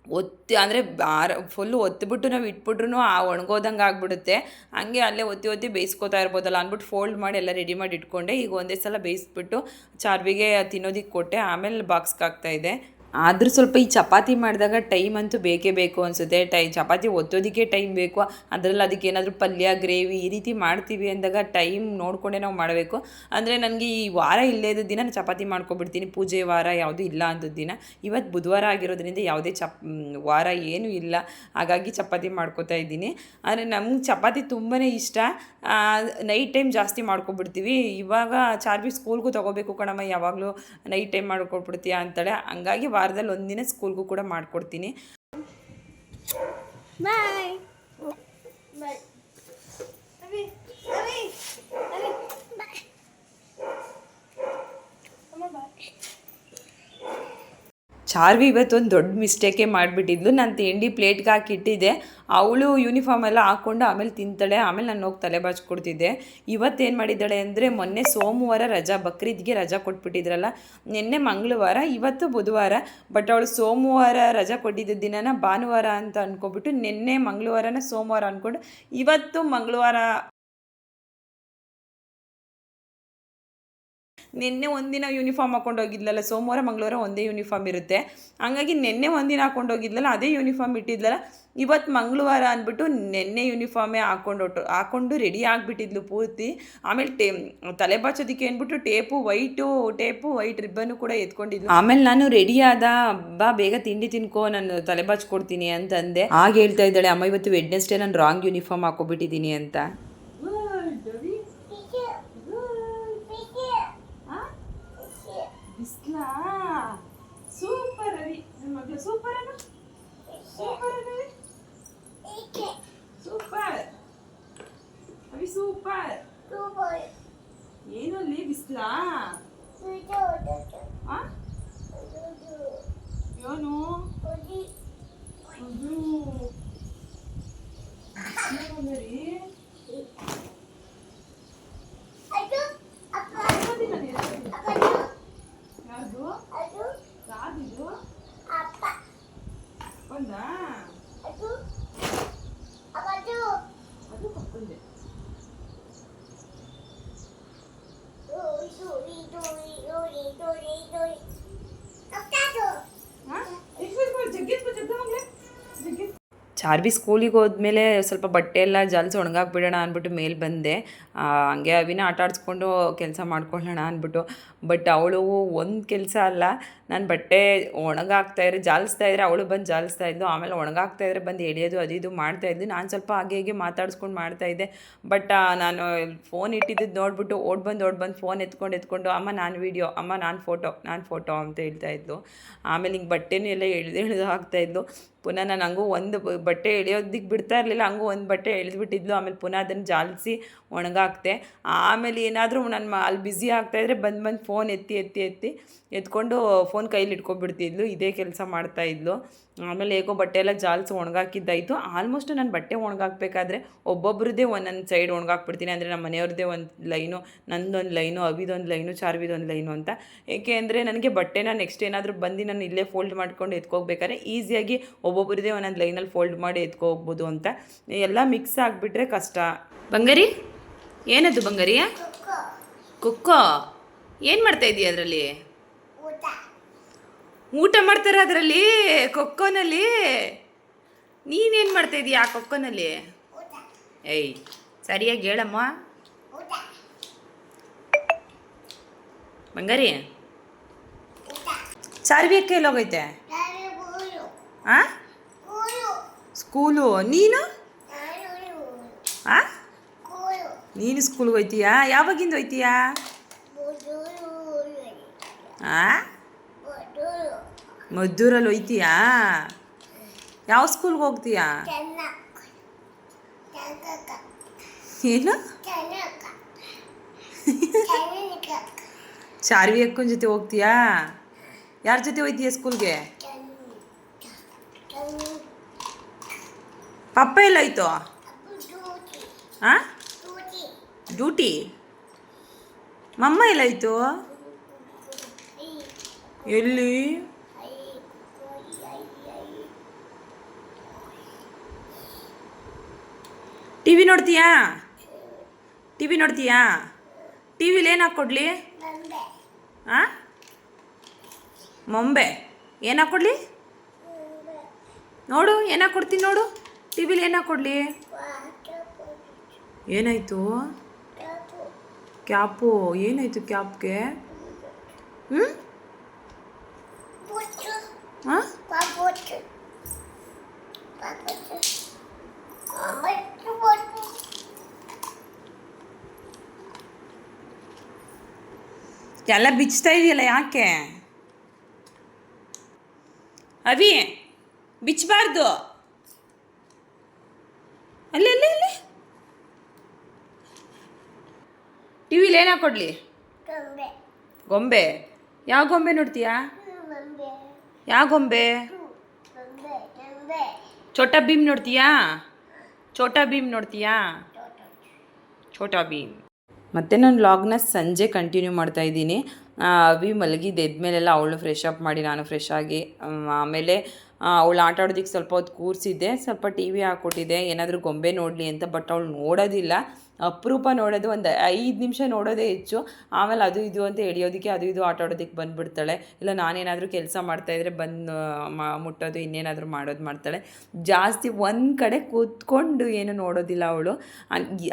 ಒತ್ತಿ ಅಂದರೆ ಬಾರ ಫುಲ್ಲು ಒತ್ತಿಬಿಟ್ಟು ನಾವು ಇಟ್ಬಿಟ್ರು ಆ ಒಣಗೋದಂಗೆ ಆಗ್ಬಿಡುತ್ತೆ. ಹಂಗೆ ಅಲ್ಲೇ ಒತ್ತಿ ಒತ್ತಿ ಬೇಯಿಸ್ಕೊತಾ ಇರ್ಬೋದಲ್ಲ ಅಂದ್ಬಿಟ್ಟು ಫೋಲ್ಡ್ ಮಾಡಿ ಎಲ್ಲ ರೆಡಿ ಮಾಡಿ ಇಟ್ಕೊಂಡೆ. ಈಗ ಒಂದೇ ಸಲ ಬೇಯಿಸ್ಬಿಟ್ಟು ಚಾರ್ವಿಗೆ ತಿನ್ನೋದಕ್ಕೆ ಕೊಟ್ಟೆ. ಆಮೇಲೆ ಬಾಕ್ಸ್ಗೆ ಹಾಕ್ತಾಯಿದ್ದೆ ಆದರೂ ಸ್ವಲ್ಪ ಈ ಚಪಾತಿ ಮಾಡಿದಾಗ ಟೈಮ್ ಅಂತೂ ಬೇಕೇ ಬೇಕು ಅನಿಸುತ್ತೆ. ಟೈ, ಚಪಾತಿ ಒತ್ತೋದಕ್ಕೆ ಟೈಮ್ ಬೇಕು. ಅದರಲ್ಲಿ ಅದಕ್ಕೆ ಏನಾದರೂ ಪಲ್ಯ ಗ್ರೇವಿ ಈ ರೀತಿ ಮಾಡ್ತೀವಿ ಅಂದಾಗ ಟೈಮ್ ನೋಡಿಕೊಂಡೇ ನಾವು ಮಾಡಬೇಕು. ಅಂದರೆ ನನಗೆ ಈ ವಾರ ಇಲ್ಲದ ದಿನ ನಾನು ಚಪಾತಿ ಮಾಡ್ಕೊಬಿಡ್ತೀನಿ. ಪೂಜೆ ವಾರ ಯಾವುದೂ ಇಲ್ಲ ಅಂತ ದಿನ. ಇವತ್ತು ಬುಧವಾರ ಆಗಿರೋದ್ರಿಂದ ಯಾವುದೇ ಚಪ್ ವಾರ ಏನೂ ಇಲ್ಲ. ಹಾಗಾಗಿ ಚಪಾತಿ ಮಾಡ್ಕೋತಾ ಇದ್ದೀನಿ. ಆದರೆ ನಮ್ಗೆ ಚಪಾತಿ ತುಂಬಾ ಇಷ್ಟ. ನೈಟ್ ಟೈಮ್ ಜಾಸ್ತಿ ಮಾಡ್ಕೊಬಿಡ್ತೀವಿ. ಇವಾಗ ಚಾರ್ಬಿ ಸ್ಕೂಲ್ಗೂ ತೊಗೋಬೇಕು ಕಣಮ್ಮ. ಯಾವಾಗಲೂ ನೈಟ್ ಟೈಮ್ ಮಾಡ್ಕೊಬಿಡ್ತೀಯಾ ಅಂತಾಳೆ. ಹಂಗಾಗಿ ವಾರದಲ್ಲಿ ಒಂದಿನ ಸ್ಕೂಲ್ಗೂ ಕೂಡ ಮಾಡಿಕೊಡ್ತೀನಿ. ಬಾಯ್ ಚಾರ್ವಿ ಇವತ್ತು ಒಂದು ದೊಡ್ಡ ಮಿಸ್ಟೇಕೇ ಮಾಡಿಬಿಟ್ಟಿದ್ಲು. ನಾನು ತಿಂಡಿ ಪ್ಲೇಟ್ಗೆ ಹಾಕಿಟ್ಟಿದ್ದೆ. ಅವಳು ಯೂನಿಫಾರ್ಮ್ ಎಲ್ಲ ಹಾಕ್ಕೊಂಡು ಆಮೇಲೆ ತಿಂತಾಳೆ, ಆಮೇಲೆ ನಾನು ಹೋಗಿ ತಲೆ ಬಾಚ್ಕೊಡ್ತಿದ್ದೆ ಇವತ್ತೇನು ಮಾಡಿದ್ದಾಳೆ ಅಂದರೆ ಮೊನ್ನೆ ಸೋಮವಾರ ರಜಾ, ಬಕ್ರೀದ್ಗೆ ರಜಾ ಕೊಟ್ಬಿಟ್ಟಿದ್ರಲ್ಲ, ನಿನ್ನೆ ಮಂಗಳವಾರ, ಇವತ್ತು ಬುಧವಾರ. ಬಟ್ ಅವಳು ಸೋಮವಾರ ರಜಾ ಕೊಟ್ಟಿದ್ದ ದಿನನ ಭಾನುವಾರ ಅಂತ ಅಂದ್ಕೊಬಿಟ್ಟು ನಿನ್ನೆ ಮಂಗಳವಾರನ ಸೋಮವಾರ ಅಂದ್ಕೊಂಡು ಇವತ್ತು ಮಂಗಳವಾರ ನಿನ್ನೆ ಒಂದಿನ ಯೂನಿಫಾರ್ಮ್ ಹಾಕೊಂಡು ಹೋಗಿದ್ಲಲ್ಲ, ಸೋಮವಾರ, ಮಂಗಳವಾರ ಒಂದೇ ಯೂನಿಫಾರ್ಮ್ ಇರುತ್ತೆ. ಹಾಗಾಗಿ ನಿನ್ನೆ ಒಂದಿನ ಹಾಕೊಂಡು ಹೋಗಿದ್ಲಲ್ಲ, ಅದೇ ಯೂನಿಫಾರ್ಮ್ ಇಟ್ಟಿದ್ಲಲ್ಲ ಇವತ್ತು ಮಂಗಳವಾರ ಅಂದ್ಬಿಟ್ಟು ನಿನ್ನೆ ಯೂನಿಫಾರ್ಮೇ ಹಾಕೊಂಡು ಹಾಕೊಂಡು ರೆಡಿ ಆಗಿಬಿಟ್ಟಿದ್ಲು ಪೂರ್ತಿ. ಆಮೇಲೆ ಟೇ ತಲೆ ಬಾಚೋದಕ್ಕೆ ಅಂದ್ಬಿಟ್ಟು tape white tape white ribbon ಕೂಡ ಎತ್ಕೊಂಡಿದ್ಲು. ಆಮೇಲೆ ನಾನು ರೆಡಿ ಆದ ಬಾ ಬೇಗ ತಿಂಡಿ ತಿನ್ಕೋ, ನಾನು ತಲೆ ಬಾಚ್ಕೊಡ್ತೀನಿ ಅಂತಂದೆ. ಆಗ ಹೇಳ್ತಾ ಇದ್ದಾಳೆ, ಅಮ್ಮ, ಇವತ್ತು ವೆಡ್ನೆಸ್ಡೇ ನಾನು ರಾಂಗ್ ಯೂನಿಫಾರ್ಮ್ ಹಾಕೋಬಿಟ್ಟಿದ್ದೀನಿ ಅಂತ. ನನ್ನ ಮಗಳು ಸೂಪರ್ ಅಲ್ಲ super Ravi super Ravi super ಏನು ಅಲ್ಲಿ ಬಿಸ್ಲಾ ಆ? ಏನು ಅದು ಬಿಸ್ಲು ಬಂದರಿ. ಎಷ್ಟೊತ್ತಿಗೆ ನಾನು ಎಷ್ಟೊತ್ತಿಗೆ? ಯಾರ್ದು ಯಾವ್ದಿದು ಬಂದಾ ಅದು ಪಪ್ಪಂದೆ ಚಾರ್ವಿ ಸ್ಕೂಲಿಗೆ ಹೋದ್ಮೇಲೆ ಸ್ವಲ್ಪ ಬಟ್ಟೆ ಎಲ್ಲ ಜಲ್ಸಿ ಒಣಗಾಕ್ಬಿಡೋಣ ಅಂದ್ಬಿಟ್ಟು ಮೇಲೆ ಬಂದೆ. ಹಂಗೆ ಅವಿನ ಆಟ ಆಡಿಸ್ಕೊಂಡು ಕೆಲಸ ಮಾಡ್ಕೊಳ್ಳೋಣ ಅಂದ್ಬಿಟ್ಟು. ಬಟ್ ಅವಳು ಒಂದು ಕೆಲಸ ಅಲ್ಲ, ನಾನು ಬಟ್ಟೆ ಒಣಗಾಕ್ತಾ ಇದ್ರೆ ಜಾಲಿಸ್ತಾ ಇದ್ರೆ ಅವಳು ಬಂದು ಜಾಲಿಸ್ತಾ ಇದ್ದು ಆಮೇಲೆ ಒಣಗಾಕ್ತಾ ಇದ್ರೆ ಬಂದು ಎಳೆಯೋದು, ಅದು ಇದು ಮಾಡ್ತಾ ಇದ್ದು ನಾನು ಸ್ವಲ್ಪ ಹಾಗೆ ಹೀಗೆ ಮಾತಾಡಿಸ್ಕೊಂಡು ಮಾಡ್ತಾ ಇದ್ದೆ. ಬಟ್ ನಾನು ಫೋನ್ ಇಟ್ಟಿದ್ದು ನೋಡ್ಬಿಟ್ಟು ಓಡ್ ಬಂದು ಓಡ್ ಬಂದು ಫೋನ್ ಎತ್ಕೊಂಡು ಎತ್ಕೊಂಡು, ಅಮ್ಮ, ನಾನು ವೀಡಿಯೋ, ಅಮ್ಮ, ನಾನು ಫೋಟೋ ನಾನು ಫೋಟೋ, ಅಂತ ಹೇಳ್ತಾ ಇದ್ದು ಆಮೇಲೆ ಹಿಂಗೆ ಬಟ್ಟೆನೂ ಎಲ್ಲ ಎಳೆದು ಎಳೆದು ಹಾಕ್ತಾ ಇದ್ಲು. ಪುನಃ ನಾನು ಹಂಗೂ ಒಂದು ಬಟ್ಟೆ ಎಳೆಯೋದಕ್ಕೆ ಬಿಡ್ತಾ ಇರಲಿಲ್ಲ, ಹಂಗೂ ಒಂದು ಬಟ್ಟೆ ಎಳೆದು ಬಿಟ್ಟಿದ್ಲು, ಆಮೇಲೆ ಪುನಃ ಅದನ್ನು ಜಾಲಿಸಿ ಒಣಗಾಕ್ತೆ. ಆಮೇಲೆ ಏನಾದರೂ ನನ್ನ ಮ, ಅಲ್ಲಿ ಬ್ಯುಸಿ ಆಗ್ತಾಯಿದ್ರೆ ಬಂದು ಬಂದು ಫೋನ್ ಎತ್ತಿ ಎತ್ತಿ ಎತ್ತಿ, ಎತ್ಕೊಂಡು ಫೋನ್ ಕೈಲಿ ಇಟ್ಕೊಬಿಡ್ತಿದ್ಲು. ಇದೇ ಕೆಲಸ ಮಾಡ್ತಾಯಿದ್ಲು ಆಮೇಲೆ ಹೇಗೋ ಬಟ್ಟೆ ಎಲ್ಲ ಜಾಲ್ಸಿ ಒಣಗಾಕಿದ್ದಾಯಿತು. ಆಲ್ಮೋಸ್ಟ್ ನಾನು ಬಟ್ಟೆ ಒಣಗಾಕಬೇಕಾದ್ರೆ ಒಬ್ಬೊಬ್ರದ್ದೇ ಒಂದೊಂದು ಸೈಡ್ ಒಣಗಾಕ್ಬಿಡ್ತೀನಿ. ಅಂದರೆ ನಮ್ಮ ಮನೆಯವ್ರದ್ದೇ ಒಂದು ಲೈನು, ನಂದೊಂದು ಲೈನು, ಅವಿದೊಂದು ಲೈನು, ಚಾರ್ವಿದೊಂದು ಲೈನು ಅಂತ. ಏಕೆ ಅಂದರೆ ನನಗೆ ಬಟ್ಟೆನ ನೆಕ್ಸ್ಟ್ ಏನಾದರೂ ಬಂದು ನಾನು ಇಲ್ಲೇ ಫೋಲ್ಡ್ ಮಾಡ್ಕೊಂಡು ಎತ್ಕೋಗ್ಬೇಕಾದ್ರೆ ಈಸಿಯಾಗಿ ಒಬ್ಬೊಬ್ಬರದ್ದೇ ಒಂದೊಂದು ಲೈನಲ್ಲಿ ಫೋಲ್ಡ್ ಮಾಡಿ ಎತ್ಕೊ ಹೋಗ್ಬೋದು ಅಂತ. ಎಲ್ಲ ಮಿಕ್ಸ್ ಆಗಿಬಿಟ್ರೆ ಕಷ್ಟ. ಬಂಗಾರಿ? ಏನದು ಬಂಗಾರಿಯ? ಕುಕ್ಕೋ ಏನು ಮಾಡ್ತಾ ಇದೀಯ ಅದರಲ್ಲಿ? ಊಟ. ಮಾಡ್ತಾರ ಅದರಲ್ಲಿ? ಕೊಕ್ಕೋನಲ್ಲಿ ನೀನೇನು ಮಾಡ್ತಾ ಇದೀಯ ಆ ಕೊಕ್ಕೋನಲ್ಲಿ ಏಯ್ ಸರಿಯಾಗಿ ಹೇಳಮ್ಮ. ಬಂಗಾರಿ? ಚಾರ್ವಿಯಕ್ಕೆ ಎಲ್ಲೋಗೈತೆ? ಆ? ಸ್ಕೂಲು. ನೀನು? ಆ? ನೀನು ಸ್ಕೂಲ್ಗೆ ಹೋಯ್ತೀಯಾ? ಯಾವಾಗಿಂದ ಹೋಯ್ತೀಯಾ? ಆ? ಮದ್ದೂರಲ್ಲಿ ಹೋಯ್ತೀಯಾ? ಯಾವ ಸ್ಕೂಲ್ಗೆ ಹೋಗ್ತೀಯಾ? ಏನು? ಚಾರ್ವಿ ಅಕ್ಕನ ಜೊತೆ ಹೋಗ್ತೀಯಾ? ಯಾರ ಜೊತೆ ಹೋಯ್ತೀಯ ಸ್ಕೂಲ್ಗೆ? ಪಪ್ಪ ಎಲ್ಲಾಯ್ತು? ಆ? ಡ್ಯೂಟಿ ಮಮ್ಮ ಎಲ್ಲಾಯ್ತು? ಎಲ್ಲಿ? ಟಿ ವಿ ನೋಡ್ತೀಯಾ? ಟಿ ವಿ ನೋಡ್ತೀಯಾ? ಟಿ ವಿಲಿ ಏನು ಹಾಕ್ಕೊಡ್ಲಿ ಹಾಂ ಮೊಂಬೆ ಏನು ಹಾಕ್ಕೊಡ್ಲಿ ನೋಡು, ಏನು ಹಾಕ್ಕೊಡ್ತೀನಿ ನೋಡು. ಟಿ ವಿಲಿ ಏನು ಹಾಕ್ಕೊಡ್ಲಿ ಏನಾಯ್ತು? ಕ್ಯಾಪು ಏನಾಯ್ತು ಕ್ಯಾಪ್ಗೆ ಹ್ಞೂ ಹಾಂ ಎಲ್ಲ ಬಿಚ್ತಾ ಇದೆಯಲ್ಲ ಯಾಕೆ ಅವಿ ಬಿಚ್ಚಬಾರ್ದು ಅಲ್ಲಿ ಅಲ್ಲಿ ಅಲ್ಲಿ ಟಿ ವಿಲಿ ಏನು ಕೊಡಲಿ ಗೊಂಬೆ. ಯಾವ ಗೊಂಬೆ ನೋಡ್ತೀಯಾ? ಯಾವ ಗೊಂಬೆ? ಛೋಟಾ ಭೀಮ್ ನೋಡ್ತೀಯಾ? ಛೋಟಾ ಭೀಮ್ ನೋಡ್ತೀಯಾ? ಛೋಟಾ ಭೀಮ್. ಮತ್ತೆ ನಾನು ಲಾಗ್ನ ಸಂಜೆ ಕಂಟಿನ್ಯೂ ಮಾಡ್ತಾ ಇದ್ದೀನಿ. ಅವಿ ಮಲಗಿದ್ದು ಎದ್ಮೇಲೆಲ್ಲ ಅವಳು ಫ್ರೆಶ್ ಅಪ್ ಮಾಡಿ ನಾನು ಫ್ರೆಶ್ ಆಗಿ ಆಮೇಲೆ ಅವಳು ಆಟ ಆಡೋದಕ್ಕೆ ಸ್ವಲ್ಪ ಹೊತ್ತು ಕೂರಿಸಿದ್ದೆ. ಸ್ವಲ್ಪ ಟಿ ವಿ ಹಾಕ್ಕೊಟ್ಟಿದ್ದೆ ಏನಾದರೂ ಗೊಂಬೆ ನೋಡಲಿ ಅಂತ ಬಟ್ ಅವಳು ನೋಡೋದಿಲ್ಲ. ಅಪರೂಪ ನೋಡೋದು ಒಂದು ಐದು ನಿಮಿಷ ನೋಡೋದೇ ಹೆಚ್ಚು. ಆಮೇಲೆ ಅದು ಇದು ಅಂತ ಎಳಿಯೋದಕ್ಕೆ, ಅದು ಇದು ಆಟ ಆಡೋದಕ್ಕೆ ಬಂದುಬಿಡ್ತಾಳೆ. ಇಲ್ಲ ನಾನೇನಾದರೂ ಕೆಲಸ ಮಾಡ್ತಾಯಿದ್ರೆ ಬಂದು ಮುಟ್ಟೋದು, ಇನ್ನೇನಾದರೂ ಮಾಡೋದು ಮಾಡ್ತಾಳೆ. ಜಾಸ್ತಿ ಒಂದು ಕಡೆ ಕೂತ್ಕೊಂಡು ಏನು ನೋಡೋದಿಲ್ಲ ಅವಳು.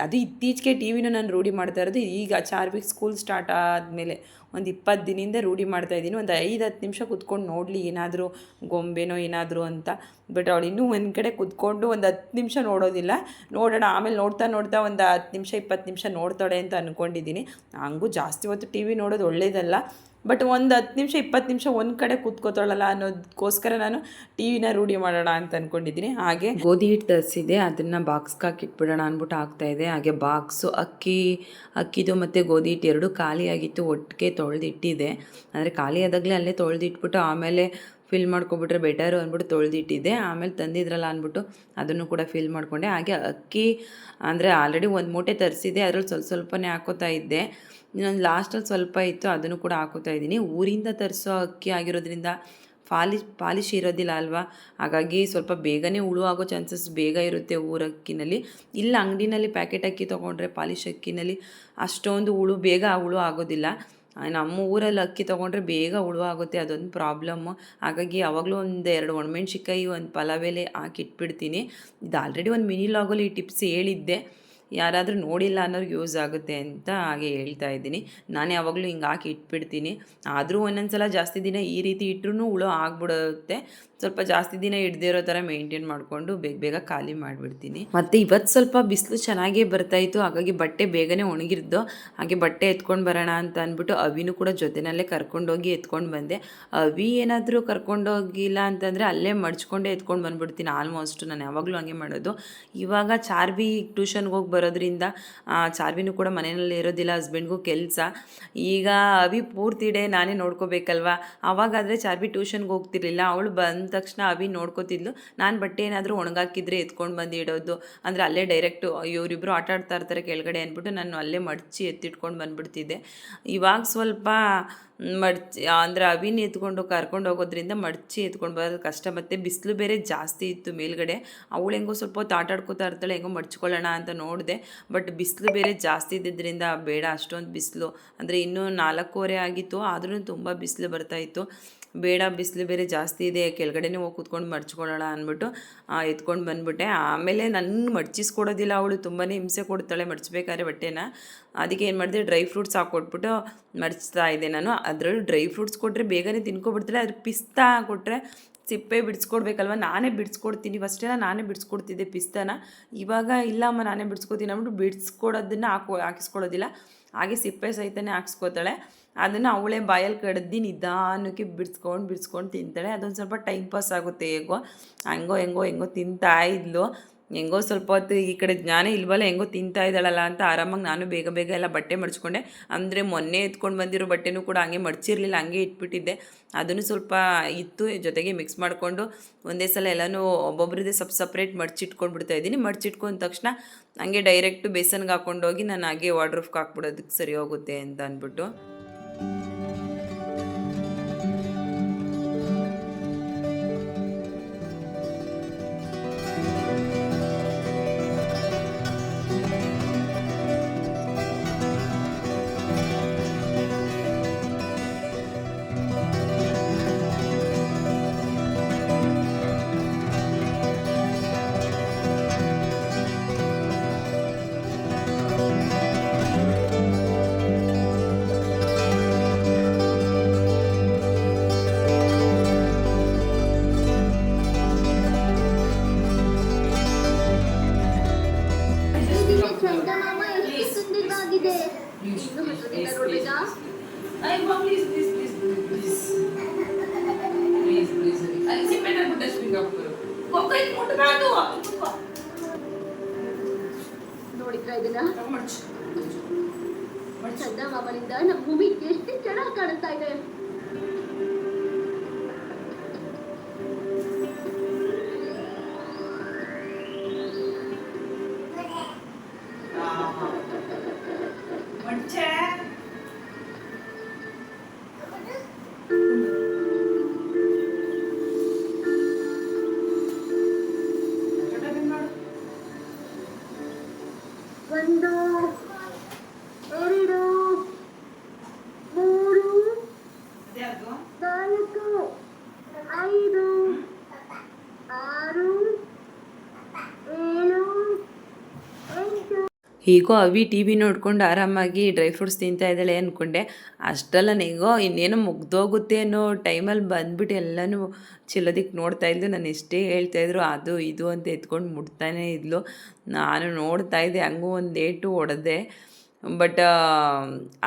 ಅದು ಇತ್ತೀಚೆಗೆ ಟಿ ವಿನೂ ನಾನು ರೂಢಿ ಮಾಡ್ತಾ ಇರೋದು. ಈಗ ಚಾರ್ವಿಕ್ ಸ್ಕೂಲ್ ಸ್ಟಾರ್ಟ್ ಆದಮೇಲೆ ಒಂದು ಇಪ್ಪತ್ತು ದಿನದಿಂದ ರೂಢಿ ಮಾಡ್ತಾ ಇದ್ದೀನಿ. ಒಂದು ಐದು, ಹತ್ತು ನಿಮಿಷ ಕುತ್ಕೊಂಡು ನೋಡಲಿ, ಏನಾದರೂ ಗೊಂಬೆನೋ ಏನಾದರೂ ಅಂತ. ಬಟ್ ಅವಳು ಇನ್ನೂ ಒಂದು ಕಡೆ ಕುತ್ಕೊಂಡು ಒಂದು ಹತ್ತು ನಿಮಿಷ ನೋಡೋದಿಲ್ಲ. ನೋಡೋಣ, ಆಮೇಲೆ ನೋಡ್ತಾ ನೋಡ್ತಾ ಒಂದು ಹತ್ತು ನಿಮಿಷ, ಇಪ್ಪತ್ತು ನಿಮಿಷ ನೋಡ್ತಾಳೆ ಅಂತ ಅಂದ್ಕೊಂಡಿದ್ದೀನಿ ಹಂಗೂ ಜಾಸ್ತಿ ಹೊತ್ತು ಟಿ ವಿ ನೋಡೋದು ಒಳ್ಳೇದಲ್ಲ. ಬಟ್ ಒಂದು ಹತ್ತು ನಿಮಿಷ, ಇಪ್ಪತ್ತು ನಿಮಿಷ ಒಂದು ಕಡೆ ಕೂತ್ಕೋತಾಳಲ್ಲ ಅನ್ನೋದಕ್ಕೋಸ್ಕರ ನಾನು ಟಿ ವಿನ ರೂಢಿ ಮಾಡೋಣ ಅಂತ ಅಂದ್ಕೊಂಡಿದ್ದೀನಿ ಹಾಗೆ ಗೋಧಿ ಹಿಟ್ಟು ತರಿಸಿದೆ ಅದನ್ನು ಬಾಕ್ಸ್ಗೆ ಹಾಕಿಟ್ಬಿಡೋಣ ಅಂದ್ಬಿಟ್ಟು ಹಾಕ್ತಾಯಿದೆ ಹಾಗೆ ಬಾಕ್ಸು, ಅಕ್ಕಿ, ಅಕ್ಕಿದು ಮತ್ತು ಗೋಧಿ ಹಿಟ್ಟು ಎರಡೂ ಖಾಲಿಯಾಗಿತ್ತು ಒಟ್ಟಿಗೆ ತೊಳೆದಿಟ್ಟಿದೆ. ಅಂದರೆ ಖಾಲಿ ಆದಾಗಲೇ ಅಲ್ಲೇ ತೊಳೆದಿಟ್ಬಿಟ್ಟು ಆಮೇಲೆ ಫಿಲ್ ಮಾಡ್ಕೊಬಿಟ್ರೆ ಬೆಟರು ಅಂದ್ಬಿಟ್ಟು ತೊಳೆದಿಟ್ಟಿದ್ದೆ. ಆಮೇಲೆ ತಂದಿದ್ರಲ್ಲ ಅಂದ್ಬಿಟ್ಟು ಅದನ್ನು ಕೂಡ ಫಿಲ್ ಮಾಡಿಕೊಂಡೆ. ಹಾಗೆ ಅಕ್ಕಿ ಅಂದರೆ ಆಲ್ರೆಡಿ ಒಂದು ಮೂಟೆ ತರಿಸಿದೆ ಅದರಲ್ಲಿ ಸ್ವಲ್ಪ ಸ್ವಲ್ಪನೇ ಹಾಕೋತಾ ಇದ್ದೆ. ಇನ್ನೊಂದು ಲಾಸ್ಟಲ್ಲಿ ಸ್ವಲ್ಪ ಇತ್ತು, ಅದನ್ನು ಕೂಡ ಹಾಕೋತಾ ಇದ್ದೀನಿ. ಊರಿಂದ ತರಿಸೋ ಅಕ್ಕಿ ಆಗಿರೋದ್ರಿಂದ ಪಾಲಿಶ್ ಪಾಲಿಶ್ ಇರೋದಿಲ್ಲ ಅಲ್ವಾ? ಹಾಗಾಗಿ ಸ್ವಲ್ಪ ಬೇಗನೆ ಹುಳು ಆಗೋ ಚಾನ್ಸಸ್ ಬೇಗ ಇರುತ್ತೆ ಊರಕ್ಕಿನಲ್ಲಿ ಇಲ್ಲ, ಅಂಗಡಿನಲ್ಲಿ ಪ್ಯಾಕೆಟ್ ಅಕ್ಕಿ ತೊಗೊಂಡ್ರೆ ಪಾಲಿಶ್ ಅಕ್ಕಿನಲ್ಲಿ ಅಷ್ಟೊಂದು ಹುಳು, ಬೇಗ ಹುಳು ಆಗೋದಿಲ್ಲ. ನಮ್ಮ ಊರಲ್ಲಿ ಅಕ್ಕಿ ತೊಗೊಂಡ್ರೆ ಬೇಗ ಹುಳು ಆಗುತ್ತೆ, ಅದೊಂದು ಪ್ರಾಬ್ಲಮ್ಮು ಹಾಗಾಗಿ ಯಾವಾಗಲೂ ಒಂದು ಎರಡು ಒಣಮೆಣ್ಸಿಕಾಯಿ ಒಂದು ಪಲಾವ್ ಎಲೆ ಹಾಕಿ ಇಟ್ಬಿಡ್ತೀನಿ ಇದು ಆಲ್ರೆಡಿ ಒಂದು ಮಿನಿ ಲಾಗಲ್ಲಿ ಈ ಟಿಪ್ಸ್ ಹೇಳಿದ್ದೆ. ಯಾರಾದರೂ ನೋಡಿಲ್ಲ ಅನ್ನೋರ್ಗೆ ಯೂಸ್ ಆಗುತ್ತೆ ಅಂತ ಹಾಗೆ ಹೇಳ್ತಾ ಇದ್ದೀನಿ. ನಾನು ಯಾವಾಗಲೂ ಹಿಂಗೆ ಹಾಕಿ ಇಟ್ಬಿಡ್ತೀನಿ. ಆದರೂ ಒಂದೊಂದು ಸಲ ಜಾಸ್ತಿ ದಿನ ಈ ರೀತಿ ಇಟ್ಟರೂ ಹುಳು ಆಗ್ಬಿಡುತ್ತೆ. ಸ್ವಲ್ಪ ಜಾಸ್ತಿ ದಿನ ಹಿಡ್ದಿರೋ ಥರ ಮೇಂಟೈನ್ ಮಾಡಿಕೊಂಡು ಬೇಗ ಬೇಗ ಖಾಲಿ ಮಾಡಿಬಿಡ್ತೀನಿ. ಮತ್ತು ಇವತ್ತು ಸ್ವಲ್ಪ ಬಿಸಿಲು ಚೆನ್ನಾಗೇ ಬರ್ತಾಯಿತ್ತು ಹಾಗಾಗಿ ಬಟ್ಟೆ ಬೇಗನೆ ಒಣಗಿರ್ದು, ಹಾಗೆ ಬಟ್ಟೆ ಎತ್ಕೊಂಡು ಬರೋಣ ಅಂತ ಅಂದ್ಬಿಟ್ಟು ಅವಿನೂ ಕೂಡ ಜೊತೆನಲ್ಲೇ ಕರ್ಕೊಂಡೋಗಿ ಎತ್ಕೊಂಡು ಬಂದೆ. ಅವಿ ಏನಾದರೂ ಕರ್ಕೊಂಡೋಗಿಲ್ಲ ಅಂತಂದರೆ ಅಲ್ಲೇ ಮಡ್ಚ್ಕೊಂಡೇ ಎತ್ಕೊಂಡು ಬಂದ್ಬಿಡ್ತೀನಿ. ಆಲ್ಮೋಸ್ಟ್ ನಾನು ಯಾವಾಗಲೂ ಹಂಗೆ ಮಾಡೋದು. ಇವಾಗ ಚಾರ್ವಿ ಟ್ಯೂಷನ್ಗೆ ಹೋಗಿ ಬರೋದ್ರಿಂದ ಚಾರ್ವಿನೂ ಕೂಡ ಮನೆಯಲ್ಲಿ ಇರೋದಿಲ್ಲ ಹಸ್ಬೆಂಡ್ಗೂ ಕೆಲಸ. ಈಗ ಅವಿ ಪೂರ್ತಿ ಡೇ ನಾನೇ ನೋಡ್ಕೋಬೇಕಲ್ವಾ? ಆವಾಗಾದರೆ ಚಾರ್ವಿ ಟ್ಯೂಷನ್ಗೆ ಹೋಗ್ತಿರ್ಲಿಲ್ಲ. ಅವಳು ಬಂದ ತಕ್ಷಣ ಅವಿ ನೋಡ್ಕೋತಿದ್ಲು. ನಾನು ಬಟ್ಟೆ ಏನಾದರೂ ಒಣಗಾಕಿದ್ರೆ ಎತ್ಕೊಂಡು ಬಂದು ಇಡೋದು. ಅಂದರೆ ಅಲ್ಲೇ ಡೈರೆಕ್ಟು ಇವರಿಬ್ಬರು ಆಟ ಆಡ್ತಾ ಇರ್ತಾರೆ ಕೆಳಗಡೆ ಅಂದ್ಬಿಟ್ಟು ನಾನು ಅಲ್ಲೇ ಮಡಚಿ ಎತ್ತಿಟ್ಕೊಂಡು ಬಂದ್ಬಿಡ್ತಿದ್ದೆ. ಇವಾಗ ಸ್ವಲ್ಪ ಮಡ್ಚಿ, ಅಂದರೆ ಅವಿನ ಎತ್ಕೊಂಡು ಕರ್ಕೊಂಡು ಹೋಗೋದ್ರಿಂದ ಮಡಚಿ ಎತ್ಕೊಂಡು ಬರೋದು ಕಷ್ಟ. ಮತ್ತು ಬಿಸಿಲು ಬೇರೆ ಜಾಸ್ತಿ ಇತ್ತು ಮೇಲ್ಗಡೆ. ಅವಳು ಹೆಂಗೋ ಸ್ವಲ್ಪ ಹೊತ್ತು ಇರ್ತಾಳೆ, ಹೆಂಗೋ ಮಡ್ಚ್ಕೊಳ್ಳೋಣ ಅಂತ ನೋಡಿದೆ. ಬಟ್ ಬಿಸಿಲು ಬೇರೆ ಜಾಸ್ತಿ ಇದ್ದಿದ್ದರಿಂದ ಬೇಡ, ಅಷ್ಟೊಂದು ಬಿಸಿಲು. ಅಂದರೆ ಇನ್ನೂ ನಾಲ್ಕೂವರೆ ಆಗಿತ್ತು, ಆದ್ರೂ ತುಂಬ ಬಿಸಿಲು ಬರ್ತಾಯಿತ್ತು ಬೇಡ, ಬಿಸಿಲು ಬೇರೆ ಜಾಸ್ತಿ ಇದೆ, ಕೆಳಗಡೆನೇ ಹೋಗಿ ಕೂತ್ಕೊಂಡು ಮಡ್ಚ್ಕೊಳ್ಳೋಣ ಅಂದ್ಬಿಟ್ಟು ಎತ್ಕೊಂಡು ಬಂದ್ಬಿಟ್ಟೆ. ಆಮೇಲೆ ನನ್ನ ಮಡ್ಚಿಸ್ಕೊಡೋದಿಲ್ಲ ಅವಳು ತುಂಬಾ ಹಿಂಸೆ ಕೊಡ್ತಾಳೆ ಮಡ್ಚಬೇಕಾದ್ರೆ ಬಟ್ಟೆನ. ಅದಕ್ಕೆ ಏನು ಮಾಡಿದೆ, ಡ್ರೈ ಫ್ರೂಟ್ಸ್ ಹಾಕ್ಕೊಟ್ಬಿಟ್ಟು ಮಡಚ್ತಾ ಇದ್ದೆ ನಾನು. ಅದರಲ್ಲೂ ಡ್ರೈ ಫ್ರೂಟ್ಸ್ ಕೊಟ್ಟರೆ ಬೇಗನೆ ತಿನ್ಕೊಬಿಡ್ತಾಳೆ ಅದ್ರ ಪಿಸ್ತಾ ಕೊಟ್ಟರೆ ಸಿಪ್ಪೆ ಬಿಡಿಸ್ಕೊಡ್ಬೇಕಲ್ವ? ನಾನೇ ಬಿಡಿಸ್ಕೊಡ್ತೀನಿ ಫಸ್ಟೆಲ್ಲ ನಾನೇ ಬಿಡಿಸ್ಕೊಡ್ತಿದ್ದೆ ಪಿಸ್ತಾನ. ಇವಾಗ ಇಲ್ಲಮ್ಮ ನಾನೇ ಬಿಡಿಸ್ಕೊತೀನಿ ಅಂದ್ಬಿಟ್ಟು ಬಿಡಿಸ್ಕೊಡೋದನ್ನು ಹಾಕೋ ಹಾಕಿಸ್ಕೊಳ್ಳೋದಿಲ್ಲ ಹಾಗೆ ಸಿಪ್ಪೆ ಸಹಿತನೇ ಹಾಕ್ಸ್ಕೊತಾಳೆ. ಅದನ್ನು ಅವಳೇ ಬಾಯಲ್ಲಿ ಕಡ್ದು ನಿಧಾನಕ್ಕೆ ಬಿಡಿಸ್ಕೊಂಡು ಬಿಡಿಸ್ಕೊಂಡು ತಿಂತಾಳೆ. ಅದೊಂದು ಸ್ವಲ್ಪ ಟೈಮ್ ಪಾಸ್ ಆಗುತ್ತೆ ಹೇಗೋ. ಹಂಗೋ ಹೆಂಗೋ ಹೆಂಗೋ ತಿಂತಾ ಇದ್ಲು. ಹೆಂಗೋ ಸ್ವಲ್ಪ ಹೊತ್ತು ಈ ಕಡೆ ಜ್ಞಾನ ಇಲ್ವಲ್ಲ, ಹೆಂಗೋ ತಿಂತಾ ಇದ್ದಾಳಲ್ಲ ಅಂತ ಆರಾಮಾಗಿ ನಾನು ಬೇಗ ಬೇಗ ಎಲ್ಲ ಬಟ್ಟೆ ಮಡ್ಚ್ಕೊಂಡೆ ಅಂದರೆ ಮೊನ್ನೆ ಎತ್ಕೊಂಡು ಬಂದಿರೋ ಬಟ್ಟೆನೂ ಕೂಡ ಹಂಗೆ ಮಡ್ಚಿರಲಿಲ್ಲ ಹಂಗೆ ಇಟ್ಬಿಟ್ಟಿದ್ದೆ. ಅದನ್ನು ಸ್ವಲ್ಪ ಇತ್ತು, ಜೊತೆಗೆ ಮಿಕ್ಸ್ ಮಾಡಿಕೊಂಡು ಒಂದೇ ಸಲ ಎಲ್ಲನೂ ಒಬ್ಬೊಬ್ಬರದೇ ಸಪ್ ಸಪ್ರೇಟ್ ಮಡ್ಚಿಟ್ಕೊಂಡು ಬಿಡ್ತಾ ಇದ್ದೀನಿ. ಮಡ್ಚಿಟ್ಕೊಂಡ ತಕ್ಷಣ ಹಂಗೆ ಡೈರೆಕ್ಟು ಬೇಸನ್ಗೆ ಹಾಕ್ಕೊಂಡೋಗಿ ನಾನು ಹಾಗೆ ವಾಡ್ರೂಫ್ಗೆ ಹಾಕ್ಬಿಡೋದಕ್ಕೆ ಸರಿ ಹೋಗುತ್ತೆ ಅಂತ ಅಂದ್ಬಿಟ್ಟು ಚಂದಮಾಮನಿಂದ ನಮ್ಮ ಭೂಮಿ ಎಷ್ಟು ಚೆನ್ನಾಗಿ ಕಾಣಿಸ್ತಾ ಇದೆ. ಹೀಗೋ ಅವಿ ಟಿ ವಿ ನೋಡ್ಕೊಂಡು ಆರಾಮಾಗಿ ಡ್ರೈ ಫ್ರೂಟ್ಸ್ ತಿಂತಾ ಇದ್ದಾಳೆ ಅಂದ್ಕೊಂಡೆ ಅಷ್ಟಲ್ಲ ನೀಗೋ, ಇನ್ನೇನೋ ಮುಗ್ದೋಗುತ್ತೆ ಅನ್ನೋ ಟೈಮಲ್ಲಿ ಬಂದ್ಬಿಟ್ಟು ಎಲ್ಲನೂ ಚಿಲ್ಲೋದಕ್ಕೆ ನೋಡ್ತಾ ಇದ್ದು ನಾನು ಎಷ್ಟೇ ಹೇಳ್ತಾಯಿದ್ರು ಅದು ಇದು ಅಂತ ಎತ್ಕೊಂಡು ಮುಟ್ತಾನೇ ಇದ್ಲು. ನಾನು ನೋಡ್ತಾ ಇದ್ದೆ, ಹಂಗೂ ಒಂದು ಏಟು ಹೊಡೆದೆ ಬಟ್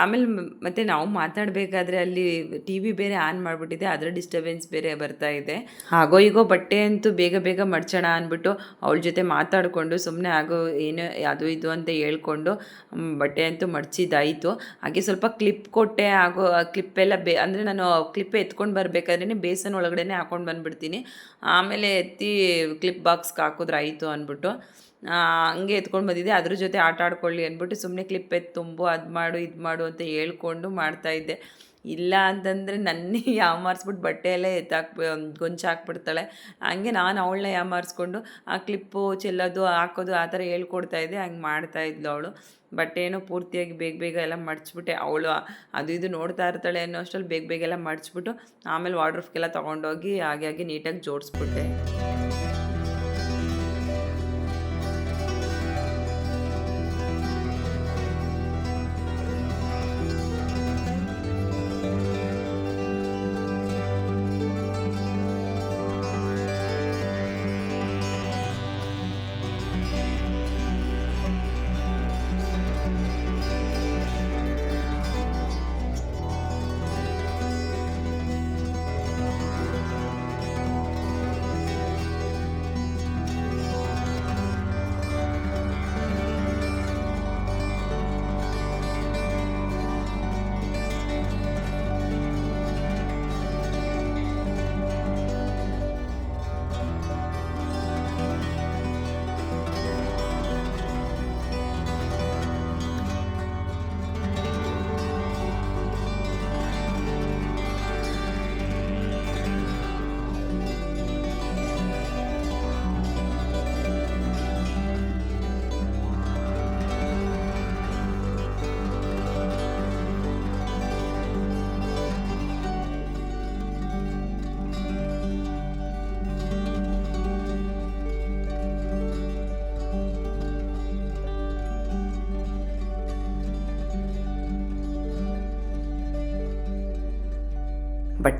ಆಮೇಲೆ ಮತ್ತೆ ನಾವು ಮಾತಾಡಬೇಕಾದ್ರೆ ಅಲ್ಲಿ ಟಿ ವಿ ಬೇರೆ ಆನ್ ಮಾಡಿಬಿಟ್ಟಿದೆ, ಅದರ ಡಿಸ್ಟರ್ಬೆನ್ಸ್ ಬೇರೆ ಬರ್ತಾ ಇದೆ. ಹಾಗೋ ಈಗೋ ಬಟ್ಟೆ ಅಂತೂ ಬೇಗ ಬೇಗ ಮಡ್ಚೋಣ ಅಂದ್ಬಿಟ್ಟು ಅವಳ ಜೊತೆ ಮಾತಾಡಿಕೊಂಡು ಸುಮ್ಮನೆ ಆಗೋ ಏನು, ಅದು ಇದು ಅಂತ ಹೇಳ್ಕೊಂಡು ಬಟ್ಟೆ ಅಂತೂ ಮಡ್ಚಿದ್ದಾಯಿತು. ಹಾಗೆ ಸ್ವಲ್ಪ ಕ್ಲಿಪ್ ಕೊಟ್ಟೆ ಆಗೋ ಕ್ಲಿಪ್ಪೆಲ್ಲ ಬೇ, ಅಂದರೆ ನಾನು ಕ್ಲಿಪ್ ಎತ್ಕೊಂಡು ಬರಬೇಕಾದ್ರೆ ಬೇಸನ್ ಒಳಗಡೆ ಹಾಕೊಂಡು ಬಂದುಬಿಡ್ತೀನಿ. ಆಮೇಲೆ ಎತ್ತಿ ಕ್ಲಿಪ್ ಬಾಕ್ಸ್ಗೆ ಹಾಕಿದ್ರೆ ಆಯಿತು ಅಂದ್ಬಿಟ್ಟು. ಹಂಗೆ ಎತ್ಕೊಂಡು ಬಂದಿದ್ದೆ. ಅದ್ರ ಜೊತೆ ಆಟ ಆಡ್ಕೊಳ್ಳಿ ಅಂದ್ಬಿಟ್ಟು ಸುಮ್ಮನೆ ಕ್ಲಿಪ್ ಎತ್ತು ತುಂಬು, ಅದು ಮಾಡು, ಇದು ಮಾಡು ಅಂತ ಹೇಳ್ಕೊಂಡು ಮಾಡ್ತಾಯಿದ್ದೆ ಇಲ್ಲ ಅಂತಂದರೆ ನನ್ನೇ ಯಾಮಾರಿಸ್ಬಿಟ್ಟು ಬಟ್ಟೆ ಎಲ್ಲ ಎತ್ತಾಕ್ ಗೊಂಚು ಹಾಕ್ಬಿಡ್ತಾಳೆ. ಹಂಗೆ ನಾನು ಅವಳನ್ನ ಯಾಮಾರಿಸ್ಕೊಂಡು ಆ ಕ್ಲಿಪ್ಪು ಚೆಲ್ಲೋದು, ಹಾಕೋದು ಆ ಥರ ಹೇಳ್ಕೊಡ್ತಾ ಇದ್ದೆ. ಹಂಗೆ ಮಾಡ್ತಾ ಇದ್ಲು ಅವಳು. ಬಟ್ಟೆ ಏನೋ ಪೂರ್ತಿಯಾಗಿ ಬೇಗ ಬೇಗ ಎಲ್ಲ ಮಡ್ಚ್ಬಿಟ್ಟೆ ಅವಳು ಅದು ಇದು ನೋಡ್ತಾ ಇರ್ತಾಳೆ ಅನ್ನೋ ಅಷ್ಟರಲ್ಲಿ ಬೇಗ ಬೇಗ ಎಲ್ಲ ಮಡ್ಚ್ಬಿಟ್ಟು ಆಮೇಲೆ ವಾಡ್ರೂಫ್ಗೆಲ್ಲ ತೊಗೊಂಡೋಗಿ ಹಾಗೆ ಹಾಗೆ ನೀಟಾಗಿ ಜೋಡಿಸ್ಬಿಟ್ಟೆ.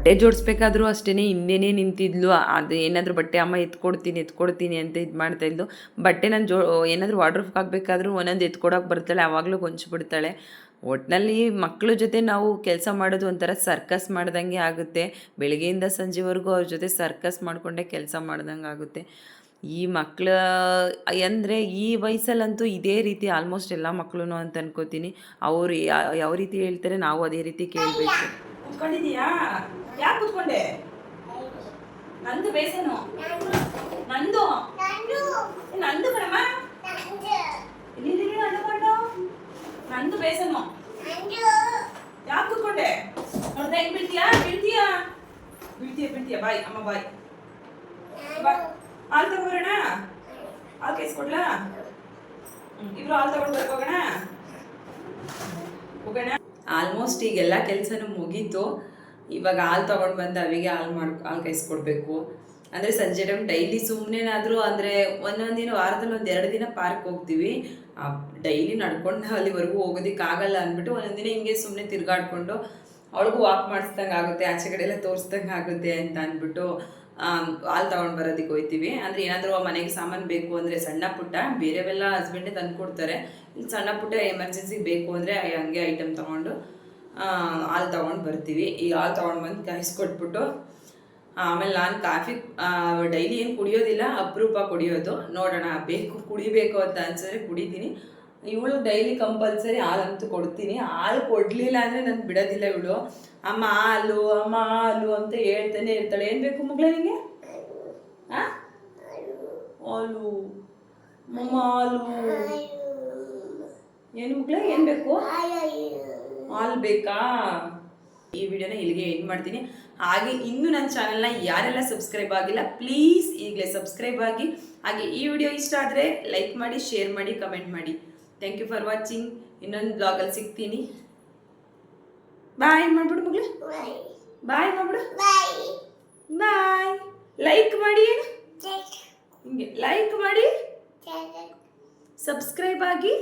ಬಟ್ಟೆ ಜೋಡಿಸ್ಬೇಕಾದ್ರೂ ಅಷ್ಟೇ ಹಿಂದೆನೇ ನಿಂತಿದ್ಲು. ಅದು ಏನಾದರೂ ಬಟ್ಟೆ ಅಮ್ಮ ಎತ್ಕೊಡ್ತೀನಿ ಎತ್ಕೊಡ್ತೀನಿ ಅಂತ ಇದು ಮಾಡ್ತಾಯಿದ್ಲು ಬಟ್ಟೆ ನಾನು ಜೋ, ಏನಾದರೂ ವಾಡ್ರೂಫ್ ಹಾಕ್ಬೇಕಾದ್ರೂ ಒಂದೊಂದು ಎತ್ಕೊಡೋಕೆ ಬರ್ತಾಳೆ ಆವಾಗಲೂ ಕೊಂಚ್ಬಿಡ್ತಾಳೆ ಒಟ್ಟಿನಲ್ಲಿ ಮಕ್ಕಳ ಜೊತೆ ನಾವು ಕೆಲಸ ಮಾಡೋದು ಒಂಥರ ಸರ್ಕಸ್ ಮಾಡ್ದಂಗೆ ಆಗುತ್ತೆ. ಬೆಳಗ್ಗೆಯಿಂದ ಸಂಜೆವರೆಗೂ ಅವ್ರ ಜೊತೆ ಸರ್ಕಸ್ ಮಾಡಿಕೊಂಡೇ ಕೆಲಸ ಮಾಡ್ದಂಗೆ ಆಗುತ್ತೆ ಈ ಮಕ್ಕಳ ಅಂದರೆ ಈ ವಯಸ್ಸಲ್ಲಂತೂ ಇದೇ ರೀತಿ ಆಲ್ಮೋಸ್ಟ್ ಎಲ್ಲ ಮಕ್ಕಳು ಅಂತ ಅನ್ಕೋತೀನಿ. ಅವರು ಯಾವ ರೀತಿ ಹೇಳ್ತಾರೆ ನಾವು ಅದೇ ರೀತಿ ಕೇಳಬೇಕು. ಕುತ್ಕೊಂಡಿದೀಯಾ ಯಾಕೆ ಕುತ್ಕೊಂಡೆ? ನಂದು ಬೇಸನು. ನಂದು? ಏ, ನಂದು ಕಣಮ್ಮ. ಇಲ್ಲಿ ಇಲ್ಲಿ, ಇಲ್ಲಿ, ನಂದು ಕೊಂಡು ನಂದು. ಬೇಸನು ಯಾಕೆ ಕುತ್ಕೊಂಡೆ? ನೋಡ್ದೆ ಹೆಂಗ್ ಬೀಳ್ತೀಯಾ? ಬೀಳ್ತೀಯಾ? ಬೀಳ್ತೀಯ ಬೀಳ್ತೀಯ? ಬಾಯ್ ಅಮ್ಮ ಬಾಯ್. ಬಾ. ಹಾಲು ತಗೋಬರೋಣ? ಹಾಲು ಕೈಸ್ಕೊಡ್ಲಾ ಇಬ್ರು ಹಾಲು ತಗೊಂಡು ಬರ್ಕೋಗೋಣ ಹೋಗೋಣ? ಆಲ್ಮೋಸ್ಟ್ ಈಗೆಲ್ಲ ಕೆಲಸನೂ ಮುಗೀತು. ಇವಾಗ ಹಾಲು ತೊಗೊಂಡು ಬಂದು ಅವಿಗೆ ಹಾಲು ಮಾಡಿ, ಹಾಲು ಕಾಯಿಸ್ಕೊಡ್ಬೇಕು ಅಂದರೆ ಸಂಜೆ ಟೈಮ್ ಡೈಲಿ ಸುಮ್ಮನೆನಾದರೂ ಅಂದರೆ ಒಂದೊಂದು ದಿನ ವಾರದಲ್ಲಿ ಒಂದು ಎರಡು ದಿನ ಪಾರ್ಕ್ ಹೋಗ್ತೀವಿ. ಡೈಲಿ ನಡ್ಕೊಂಡು ಅಲ್ಲಿವರೆಗೂ ಹೋಗೋದಕ್ಕಾಗಲ್ಲ ಅಂದ್ಬಿಟ್ಟು ಒಂದೊಂದು ದಿನ ಹಿಂಗೆ ಸುಮ್ಮನೆ ತಿರುಗಾಡ್ಕೊಂಡು ಅವಳಿಗೂ ವಾಕ್ ಮಾಡಿಸ್ದಂಗೆ ಆಗುತ್ತೆ, ಆಚೆ ಕಡೆ ಎಲ್ಲ ತೋರಿಸ್ದಂಗೆ ಆಗುತ್ತೆ ಅಂತ ಅಂದ್ಬಿಟ್ಟು ಹಾಲು ತಗೊಂಡು ಬರೋದಕ್ಕೆ ಹೋಗ್ತೀವಿ ಅಂದರೆ ಏನಾದರೂ ಮನೆಗೆ ಸಾಮಾನು ಬೇಕು ಅಂದರೆ ಸಣ್ಣ ಪುಟ್ಟ, ಬೇರೆವೆಲ್ಲ ಹಸ್ಬೆಂಡೇ ತಂದು ಕೊಡ್ತಾರೆ. ಸಣ್ಣ ಪುಟ್ಟ ಎಮರ್ಜೆನ್ಸಿಗೆ ಬೇಕು ಅಂದರೆ ಹಂಗೆ ಐಟಮ್ ತೊಗೊಂಡು ಹಾಲು ತೊಗೊಂಡು ಬರ್ತೀವಿ. ಈ ಹಾಲು ತೊಗೊಂಡು ಬಂದು ಕಾಯಿಸ್ಕೊಟ್ಬಿಟ್ಟು ಆಮೇಲೆ ನಾನು ಕಾಫಿ ಡೈಲಿ ಏನು ಕುಡಿಯೋದಿಲ್ಲ, ಅಪರೂಪ ಕುಡಿಯೋದು. ನೋಡೋಣ, ಬೇಕು, ಕುಡಿಬೇಕು ಅಂತ ಅನ್ಸಿದ್ರೆ ಕುಡಿತೀನಿ. ಇವಳು ಡೈಲಿ ಕಂಪಲ್ಸರಿ ಹಾಲಂತೂ ಕೊಡ್ತೀನಿ. ಹಾಲು ಕೊಡಲಿಲ್ಲ ಅಂದರೆ ನಾನು ಬಿಡೋದಿಲ್ಲ ಇವಳು. ಅಮ್ಮ ಹಾಲು ಅಮ್ಮ ಹಾಲು ಅಂತ ಹೇಳ್ತಾನೆ ಇರ್ತಾಳೆ. ಏನು ಬೇಕು ಮಗಳ ನಿಂಗೆ? ಹಾಂ ಹಾಲು. ಮಮ್ಮ ಏನು ಮಗಳ? ಏನು ಬೇಕು? ಹಾಲು ಬೇಕಾ? ಈ ವಿಡಿಯೋನ ಇಲ್ಲಿಗೆ ಎಂಡ್ ಮಾಡ್ತೀನಿ. ಹಾಗೆ ಇನ್ನೂ ನನ್ನ ಚಾನಲ್ನ ಯಾರೆಲ್ಲ ಸಬ್ಸ್ಕ್ರೈಬ್ ಆಗಿಲ್ಲ ಪ್ಲೀಸ್ ಈಗಲೇ ಸಬ್ಸ್ಕ್ರೈಬ್ ಆಗಿ. ಹಾಗೆ ಈ ವಿಡಿಯೋ ಇಷ್ಟ ಆದರೆ ಲೈಕ್ ಮಾಡಿ ಶೇರ್ ಮಾಡಿ ಕಮೆಂಟ್ ಮಾಡಿ. ಥ್ಯಾಂಕ್ ಯು ಫಾರ್ ವಾಚಿಂಗ್ ಇನ್ನೊಂದು ಬ್ಲಾಗಲ್ಲಿ ಸಿಗ್ತೀನಿ. ಬಾಯ್ ಮಾಡ್ಬಿಡು ಮಗಳು. ಬಾಯ್ ಮಾಡ್ಬಿಡು. ಬಾಯ್ ಲೈಕ್ ಮಾಡಿ ಏನು ಹಿಂಗೆ ಲೈಕ್ ಮಾಡಿ. ಸಬ್ಸ್ಕ್ರೈಬ್ ಆಗಿ.